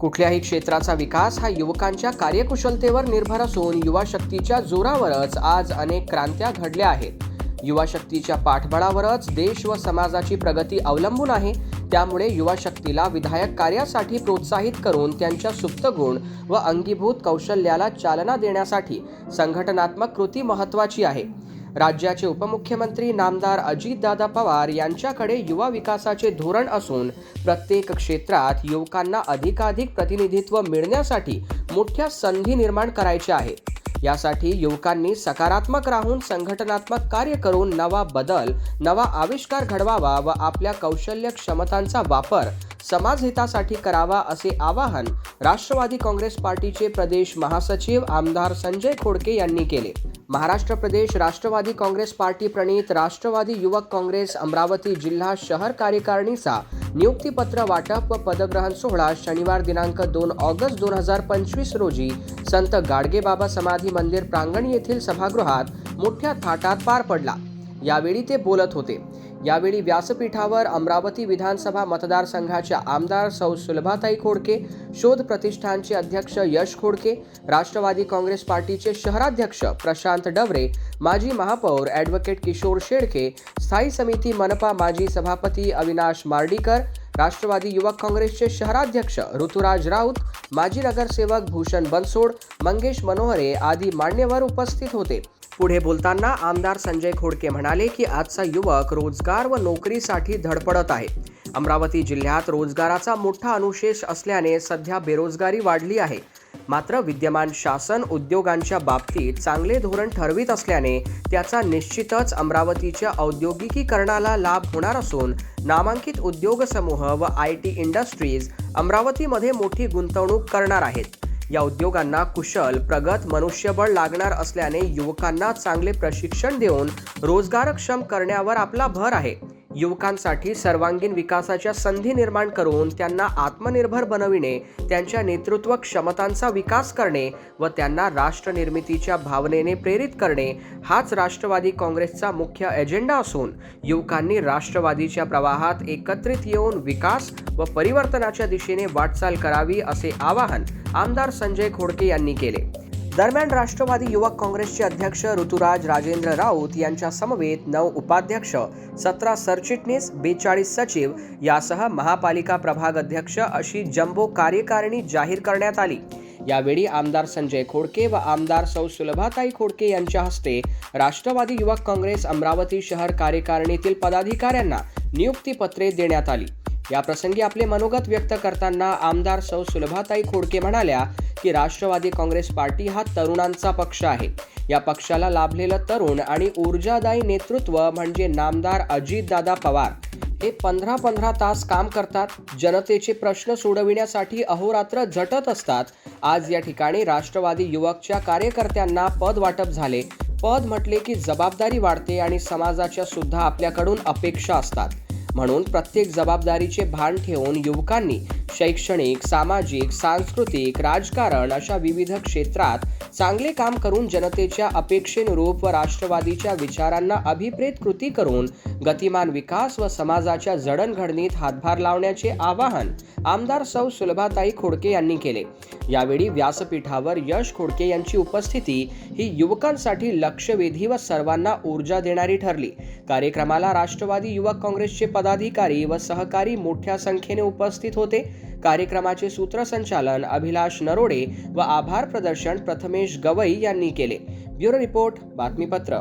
कुठल्याही क्षेत्राचा विकास हा युवकांच्या कार्यकुशलतेवर निर्भर असून युवा शक्तीच्या जोरावरच आज अनेक क्रांत्या घडल्या आहेत. युवा शक्तीच्या पाठबळावरच देश व समाजाची प्रगती अवलंबून आहे. त्यामुळे युवा शक्तीला विधायक कार्यासाठी प्रोत्साहित करून त्यांच्या सुप्त गुण व अंगीभूत कौशल्याला चालना देण्यासाठी संघटनात्मक कृती महत्त्वाची आहे. राज्याचे उपमुख्यमंत्री नामदार अजितदादा पवार यांच्याकडे युवा विकासाचे धोरण असून प्रत्येक क्षेत्रात युवकांना अधिकाधिक प्रतिनिधित्व मिळण्यासाठी मोठ्या संधी निर्माण करायच्या आहेत. यासाठी युवकांनी सकारात्मक राहून संघटनात्मक कार्य करून नवा बदल नवा आविष्कार घडवावा व आपल्या कौशल्य क्षमतांचा वापर समाजहितासाठी करावा असे आवाहन राष्ट्रवादी काँग्रेस पार्टीचे प्रदेश महासचिव आमदार संजय खोडके यांनी केले. महाराष्ट्र प्रदेश राष्ट्रवादी काँग्रेस पार्टी प्रणीत राष्ट्रवादी युवक काँग्रेस अमरावती जिल्हा शहर कार्यकारिणीचा नियुक्तीपत्र वाटप व पदग्रहण सोहळा शनिवार दिनांक दोन ऑगस्ट दोन हजार पंचवीस रोजी संत गाडगेबाबा समाधी मंदिर प्रांगण येथील सभागृहात मोठ्या थाटात पार पडला. यावेळी ते बोलत होते. यावेळी व्यासपीठावर अमरावती विधानसभा मतदारसंघाच्या आमदार सौ सुलभाताई खोडके शोध प्रतिष्ठानचे अध्यक्ष यश खोडके राष्ट्रवादी काँग्रेस पार्टीचे शहराध्यक्ष प्रशांत डवरे माजी महापौर ॲडव्होकेट किशोर शेडके स्थायी समिती मनपा माजी सभापती अविनाश मार्डीकर राष्ट्रवादी युवक काँग्रेसचे शहराध्यक्ष ऋतुराज राऊत माजी नगरसेवक भूषण बनसोड मंगेश मनोहरे आदी मान्यवर उपस्थित होते. पुढे बोलताना आमदार संजय खोडके म्हणाले की आजचा युवक रोजगार व नोकरीसाठी धडपडत आहे. अमरावती जिल्ह्यात रोजगाराचा मोठा अनुशेष असल्याने सध्या बेरोजगारी वाढली आहे. मात्र विद्यमान शासन उद्योगांच्या बाबतीत चांगले धोरण ठरवित असल्याने त्याचा निश्चितच अमरावतीच्या औद्योगिकीकरणाला लाभ होणार असून नामांकित उद्योग समूह व आय टी इंडस्ट्रीज अमरावतीमध्ये मोठी गुंतवणूक करणार आहेत. या उद्योगांना कुशल प्रगत मनुष्यबळ लागणार असल्याने युवकांना चांगले प्रशिक्षण देऊन रोजगारक्षम करण्यावर आपला भर आहे. युवकांसाठी सर्वांगीण विकासाच्या संधी निर्माण करून त्यांना आत्मनिर्भर बनविणे त्यांच्या नेतृत्व क्षमतांचा विकास करणे व त्यांना राष्ट्रनिर्मितीच्या भावनेने प्रेरित करणे हाच राष्ट्रवादी काँग्रेसचा मुख्य एजेंडा असून युवकांनी राष्ट्रवादीच्या प्रवाहात एकत्रित येऊन विकास व परिवर्तनाच्या दिशेने वाटचाल करावी असे आवाहन आमदार संजय खोडके यांनी केले. दरम्यान राष्ट्रवादी युवक काँग्रेसचे अध्यक्ष ऋतुराज राजेंद्र राऊत यांच्या समवेत नऊ उपाध्यक्ष सतरा सरचिटणीस बेचाळीस सचिव यासह महापालिका प्रभाग अध्यक्ष अशी जम्बो कार्यकारिणी जाहीर करण्यात आली. यावेळी आमदार संजय खोडके व आमदार सौ सुलभाताई खोडके यांच्या हस्ते राष्ट्रवादी युवक काँग्रेस अमरावती शहर कार्यकारिणीतील पदाधिकाऱ्यांना नियुक्तीपत्रे देण्यात आली. या प्रसंगी आपले मनोगत व्यक्त करताना आमदार सौ सुलभाताई खोडके म्हणाल्या की राष्ट्रवादी काँग्रेस पार्टी हा तरुणांचा पक्ष आहे. या पक्षाला लाभलेलं तरुण आणि ऊर्जादायी नेतृत्व म्हणजे नामदार अजितदादा पवार. हे पंधरा पंधरा तास काम करतात. जनतेचे प्रश्न सोडविण्यासाठी अहोरात्र झटत असतात. आज या ठिकाणी राष्ट्रवादी युवकच्या कार्यकर्त्यांना पद वाटप झाले. पद म्हटले की जबाबदारी वाढते आणि समाजाच्या सुद्धा आपल्याकडून अपेक्षा असतात. म्हणून प्रत्येक जबाबदारीचे भान ठेवून युवकांनी शैक्षणिक सामाजिक सांस्कृतिक राजकारण अशा विविध क्षेत्रात चांगले काम करून जनतेच्या अपेक्षेनुरूप व राष्ट्रवादीच्या विचारांना अभिप्रेत कृती करून गतिमान विकास व समाजाच्या जडणघडणीत हातभार लावण्याचे आवाहन आमदार सौ सुलभाताई खोडके यांनी केले. यावेळी व्यासपीठावर यश खोडके यांची उपस्थिती ही युवकांसाठी लक्षवेधी व सर्वांना ऊर्जा देणारी ठरली. कार्यक्रमाला राष्ट्रवादी युवक काँग्रेसचे पदाधिकारी व सहकारी मोठ्या संख्येने उपस्थित होते. कार्यक्रमाचे सूत्रसंचालन अभिलाष नरोडे व आभार प्रदर्शन प्रथमेश गवई यांनी केले. ब्युरो रिपोर्ट बातमीपत्र.